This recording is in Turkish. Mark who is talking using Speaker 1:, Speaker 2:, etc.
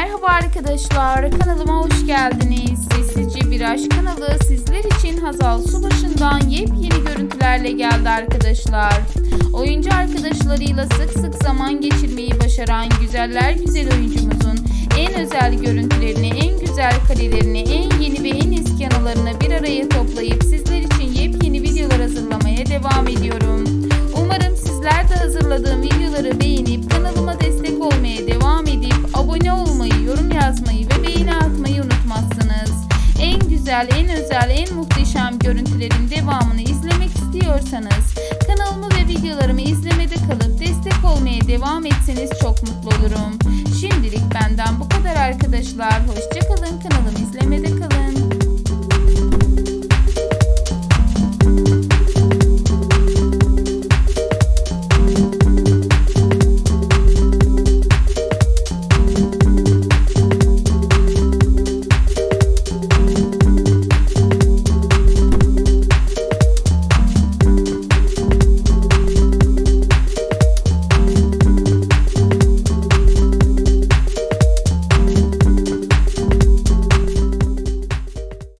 Speaker 1: Merhaba arkadaşlar, kanalıma hoş geldiniz. Sessizce Bir Aşk kanalı sizler için Hazal Subaşı'ndan yepyeni görüntülerle geldi arkadaşlar. Oyuncu arkadaşlarıyla sık sık zaman geçirmeyi başaran güzeller güzel oyuncumuzun en özel görüntülerini, en güzel karelerini, en yeni ve en eski anılarını bir araya toplayıp sizler için yepyeni videolar hazırlamaya devam ediyorum. Umarım sizler de hazırladığım videoları beğenip kanalıma destek güzel, en özel, en muhteşem görüntülerin devamını izlemek istiyorsanız kanalımı ve videolarımı izlemede kalıp destek olmaya devam etseniz çok mutlu olurum. Şimdilik benden bu kadar arkadaşlar. Hoşçakalın.